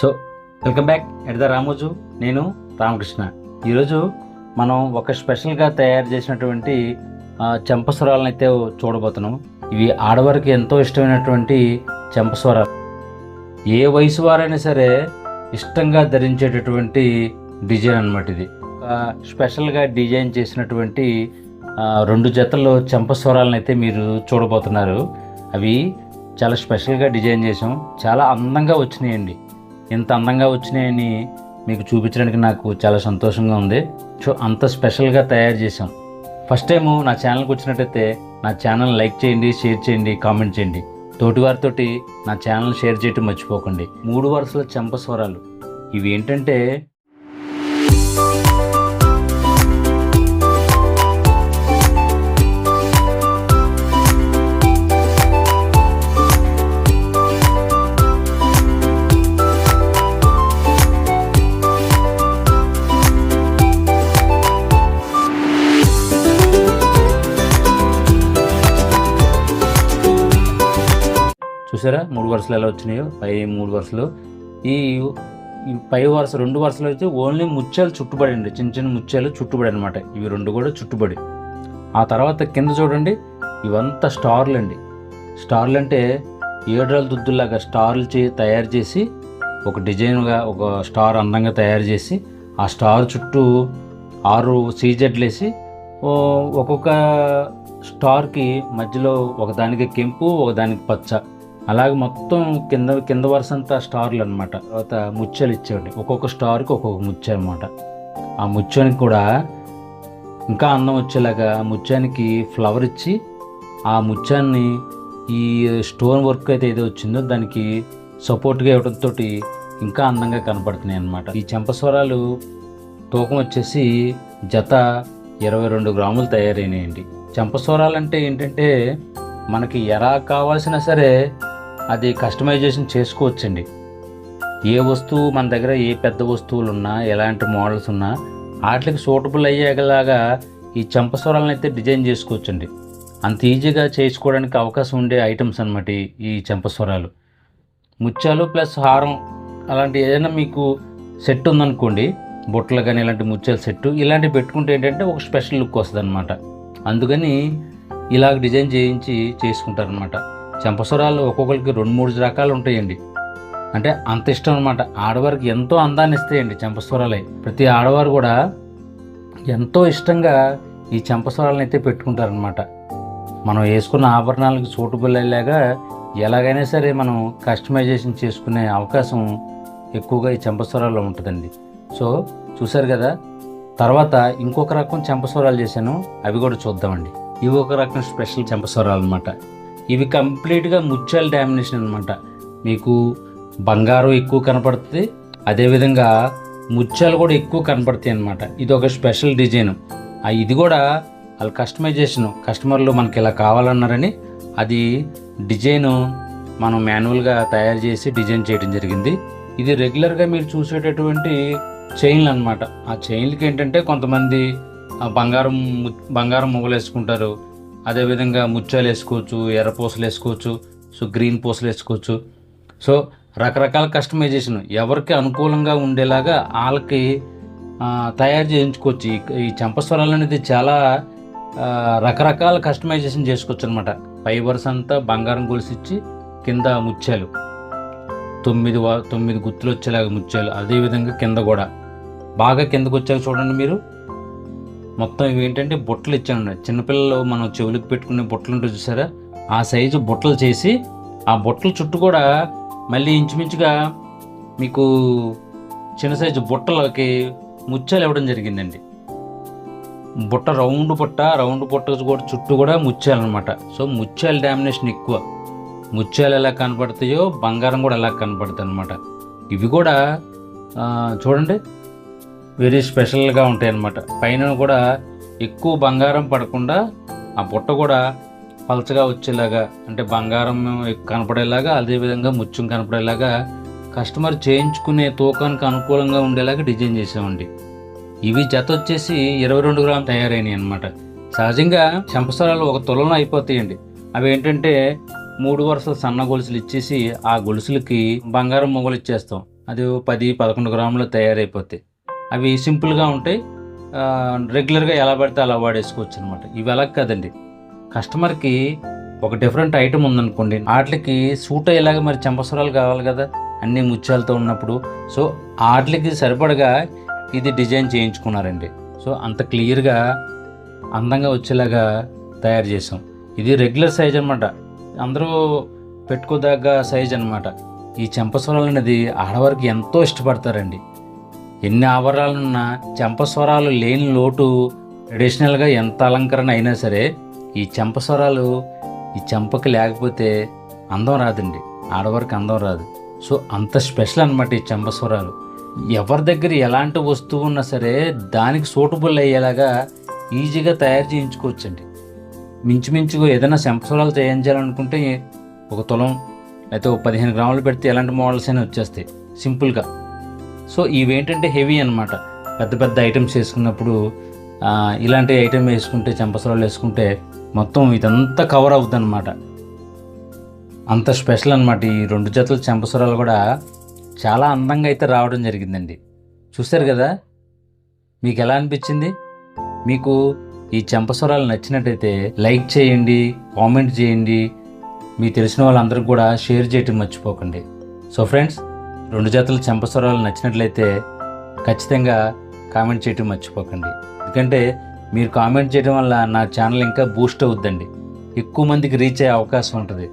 So welcome back. At the Ramoju. నేను రామకృష్ణ. ఈరోజు మనం ఒక స్పెషల్గా తయారు చేసినటువంటి చెంపస్వరాలను అయితే చూడబోతున్నాం. ఇవి ఆడవారికి ఎంతో ఇష్టమైనటువంటి చెంపస్వరాలు. ఏ వయసు వారైనా సరే ఇష్టంగా ధరించేటటువంటి డిజైన్ అన్నమాట ఇది. ఒక స్పెషల్గా డిజైన్ చేసినటువంటి రెండు జతల్లో చెంపస్వరాలను అయితే మీరు చూడబోతున్నారు. అవి చాలా స్పెషల్గా డిజైన్ చేసాం చాలా అందంగా వచ్చినాయండి. ఇంత అందంగా వచ్చినాయని మీకు చూపించడానికి నాకు చాలా సంతోషంగా ఉంది. సో అంత స్పెషల్గా తయారు చేసాం ఫస్ట్ టైం నా ఛానల్కి వచ్చినట్టయితే నా ఛానల్ లైక్ చేయండి షేర్ చేయండి కామెంట్ చేయండి. తోటివారితోటి నా ఛానల్ షేర్ చేయటం మర్చిపోకండి. మూడు వరుసల చెంప స్వరాలు. ఇవి ఏంటంటే చూసారా? మూడు వరుసలు ఎలా వచ్చినాయో? పై మూడు వరుసలు. ఈ పై వరుస రెండు వరుసలు అయితే ఓన్లీ ముత్యాలు చుట్టుబడి అండి చిన్న చిన్న ముత్యాలు చుట్టుబడి అనమాట ఇవి రెండు కూడా చుట్టుబడి. ఆ తర్వాత కింద చూడండి. ఇవంతా స్టార్లు అండి. స్టార్లు అంటే ఏడ్రాల దుద్దులాగా స్టార్లు చే తయారు చేసి ఒక డిజైన్గా ఒక స్టార్ అందంగా తయారు చేసి ఆ స్టార్ చుట్టూ ఆరు సీజెడ్లు వేసి ఒక్కొక్క స్టార్కి మధ్యలో ఒకదానికి కెంపు ఒకదానికి పచ్చ. అలాగే మొత్తం కింద కింద వరుస అంతా స్టార్లు అనమాట తర్వాత ముత్యాలు ఇచ్చేవండి ఒక్కొక్క స్టార్కి ఒక్కొక్క ముత్యం అనమాట ఆ ముత్యానికి కూడా ఇంకా అందం వచ్చేలాగా ఆ ముత్యానికి ఫ్లవర్ ఇచ్చి ఆ ముత్యాన్ని ఈ స్టోన్ వర్క్ అయితే ఏదో వచ్చిందో దానికి సపోర్ట్గా ఇవ్వడంతో ఇంకా అందంగా కనపడుతున్నాయి అన్నమాట. ఈ చెంపస్వరాలు తూకం వచ్చేసి జత ఇరవై రెండు గ్రాములు తయారైనాయండి. చెంపస్వరాలు అంటే ఏంటంటే మనకి ఎలా కావాల్సినా సరే అది కస్టమైజేషన్ చేసుకోవచ్చండి. ఏ వస్తువు మన దగ్గర ఏ పెద్ద వస్తువులు ఉన్నా ఎలాంటి మోడల్స్ ఉన్నా వాటికి సూటబుల్ అయ్యేలాగా ఈ చెంపస్వరాలను అయితే డిజైన్ చేసుకోవచ్చండి. అంత ఈజీగా చేసుకోవడానికి అవకాశం ఉండే ఐటమ్స్ అనమాట ఈ- చెంపస్వరాలు ముత్యాలు ప్లస్ హారం అలాంటి ఏదైనా మీకు సెట్ ఉందనుకోండి బుట్టలు కానీ ఇలాంటి ముత్యాల సెట్ ఇలాంటివి పెట్టుకుంటే ఏంటంటే ఒక స్పెషల్ లుక్ వస్తుంది అనమాట అందుకని ఇలాగ డిజైన్ చేయించి చేసుకుంటారనమాట చెంపస్వరాలు ఒక్కొక్కరికి రెండు మూడు రకాలు ఉంటాయండి. అంటే అంత ఇష్టం అనమాట ఆడవారికి ఎంతో అందాన్ని ఇస్తాయండి చెంపస్వరాలే ప్రతి ఆడవారు కూడా ఎంతో ఇష్టంగా ఈ చెంపస్వరాలను అయితే పెట్టుకుంటారనమాట మనం వేసుకున్న ఆభరణాలకు సూటబుల్ అయ్యేలాగా ఎలాగైనా సరే మనం కస్టమైజేషన్ చేసుకునే అవకాశం ఎక్కువగా ఈ చెంపస్వరాల్లో ఉంటుందండి. సో చూశారు కదా తర్వాత ఇంకొక రకం చెంపస్వరాలు చేశాను. అవి కూడా చూద్దామండి. ఇవి ఒక రకం స్పెషల్ చెంపస్వరాలు అనమాట ఇవి కంప్లీట్గా ముత్యాల డామినేషన్ అనమాట మీకు బంగారం ఎక్కువ కనపడుతుంది అదేవిధంగా ముత్యాలు కూడా ఎక్కువ కనపడతాయి అనమాట ఇది ఒక స్పెషల్ డిజైన్. ఇది కూడా వాళ్ళ కస్టమైజేషన్ కస్టమర్లు మనకి ఇలా కావాలన్నారని అది డిజైను మనం మాన్యువల్గా తయారు చేసి డిజైన్ చేయడం జరిగింది. ఇది రెగ్యులర్గా మీరు చూసేటటువంటి చైన్లు అనమాట ఆ చైన్లకి ఏంటంటే కొంతమంది ఆ బంగారం బంగారం మొగలు వేసుకుంటారు అదేవిధంగా ముత్యాలు వేసుకోవచ్చు ఎర్ర పూసలు వేసుకోవచ్చు సో గ్రీన్ పూసలు వేసుకోవచ్చు. సో రకరకాల కస్టమైజేషన్ ఎవరికి అనుకూలంగా ఉండేలాగా వాళ్ళకి తయారు చేయించుకోవచ్చు. ఈ ఈ చెంపస్వరాలు అనేది చాలా రకరకాల కస్టమైజేషన్ చేసుకోవచ్చు అనమాట పై వరుస అంతా బంగారం గొలిసిచ్చి కింద ముత్యాలు. తొమ్మిది వా- తొమ్మిది గుత్తులు వచ్చేలాగా ముత్యాలు. అదేవిధంగా కింద కూడా బాగా కిందకు వచ్చాక చూడండి మీరు. మొత్తం ఇవి ఏంటంటే బుట్టలు ఇచ్చాను చిన్నపిల్లలు మనం చెవులకు పెట్టుకునే బుట్టలు ఉంటుంది చూసారా? ఆ సైజు బుట్టలు చేసి ఆ బుట్టల చుట్టూ కూడా మళ్ళీ ఇంచుమించుగా మీకు చిన్న సైజు బుట్టలకి ముత్యాలు ఇవ్వడం జరిగిందండి. బుట్ట రౌండ్ బుట్ట రౌండ్ బుట్ట కూడా చుట్టూ కూడా ముత్యాలు అనమాట సో ముత్యాల డామినేషన్ ఎక్కువ. ముత్యాలు ఎలా కనపడతాయో బంగారం కూడా ఎలా కనపడుతుంది అనమాట ఇవి కూడా చూడండి. వెరీ స్పెషల్గా ఉంటాయి అన్నమాట పైన కూడా ఎక్కువ బంగారం పడకుండా ఆ బుట్ట కూడా పలచగా వచ్చేలాగా అంటే బంగారం కనపడేలాగా అదేవిధంగా ముత్యం కనపడేలాగా కస్టమర్ చేయించుకునే తూకానికి అనుకూలంగా ఉండేలాగా డిజైన్ చేసామండి ఇవి జత వచ్చేసి ఇరవై రెండు గ్రాములు తయారైనాయి అనమాట సహజంగా చెంపసరాలు ఒక తులన అయిపోతాయండి. అవి ఏంటంటే మూడు వరుసల సన్న గొలుసులు ఇచ్చేసి ఆ గొలుసులకి బంగారం మొగలు ఇచ్చేస్తాం. అది పది పదకొండు గ్రాములు తయారైపోతాయి. అవి సింపుల్గా ఉంటాయి. రెగ్యులర్గా ఎలా పడితే అలా వాడేసుకోవచ్చు అనమాట ఇవి అలా కదండి. కస్టమర్కి ఒక డిఫరెంట్ ఐటమ్ ఉందనుకోండి వాటికి సూట్ అయ్యేలాగా మరి చెంపస్వరాలు కావాలి కదా అన్ని ముత్యాలతో ఉన్నప్పుడు. సో వాటికి సరిపడగా ఇది డిజైన్ చేయించుకున్నారండి. సో అంత క్లియర్గా అందంగా వచ్చేలాగా తయారు చేసాం ఇది రెగ్యులర్ సైజ్ అనమాట అందరూ పెట్టుకోదగ్గ సైజ్ అనమాట ఈ చెంపస్వరాలు అనేది ఆడవారికి ఎంతో ఇష్టపడతారండి. ఎన్ని ఆభరణాలున్నా చెంపస్వరాలు లేని లోటు ట్రెడిషనల్గా ఎంత అలంకరణ అయినా సరే ఈ చెంపస్వరాలు ఈ చెంపకి లేకపోతే అందం రాదండి. ఆడవారికి అందం రాదు. సో అంత స్పెషల్ అనమాట ఈ చెంపస్వరాలు. ఎవరి దగ్గర ఎలాంటి వస్తువు ఉన్నా సరే దానికి సూటబుల్ అయ్యేలాగా ఈజీగా తయారు చేయించుకోవచ్చండి. మించుమించుగా ఏదైనా చెంపస్వరాలు చేయించాలనుకుంటే ఒక తులం అయితే ఒక పదిహేను గ్రాములు పెడితే ఎలాంటి మోడల్స్ అయినా వచ్చేస్తాయి. సింపుల్గా సో ఇవేంటంటే హెవీ అనమాట పెద్ద పెద్ద ఐటమ్స్ వేసుకున్నప్పుడు ఇలాంటి ఐటమ్ వేసుకుంటే చెంపసరాలు వేసుకుంటే మొత్తం ఇదంతా కవర్ అవుతుంది అనమాట అంత స్పెషల్ అనమాట ఈ రెండు జతల చెంపసరాలు కూడా చాలా అందంగా అయితే రావడం జరిగిందండి. చూశారు కదా? మీకు ఎలా అనిపించింది? మీకు ఈ చెంపసరాలు నచ్చినట్టయితే లైక్ చేయండి కామెంట్ చేయండి. మీ తెలిసిన వాళ్ళందరికీ కూడా షేర్ చేయటం మర్చిపోకండి. సో ఫ్రెండ్స్ రెండు జతల చెంపస్వరాలు నచ్చినట్లయితే ఖచ్చితంగా కామెంట్ చేయటం మర్చిపోకండి. ఎందుకంటే మీరు కామెంట్ చేయడం వల్ల నా ఛానల్ ఇంకా బూస్ట్ అవుద్దండి. ఎక్కువ మందికి రీచ్ అయ్యే అవకాశం ఉంటుంది.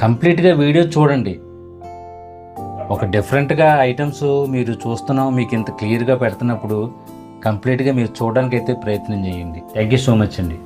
కంప్లీట్గా వీడియో చూడండి. ఒక డిఫరెంట్గా ఐటమ్స్ మీరు చూస్తున్నాం మీకు ఇంత క్లియర్గా పెడుతున్నప్పుడు కంప్లీట్గా మీరు చూడడానికి అయితే ప్రయత్నం చేయండి. థ్యాంక్ యూ సో మచ్ అండి.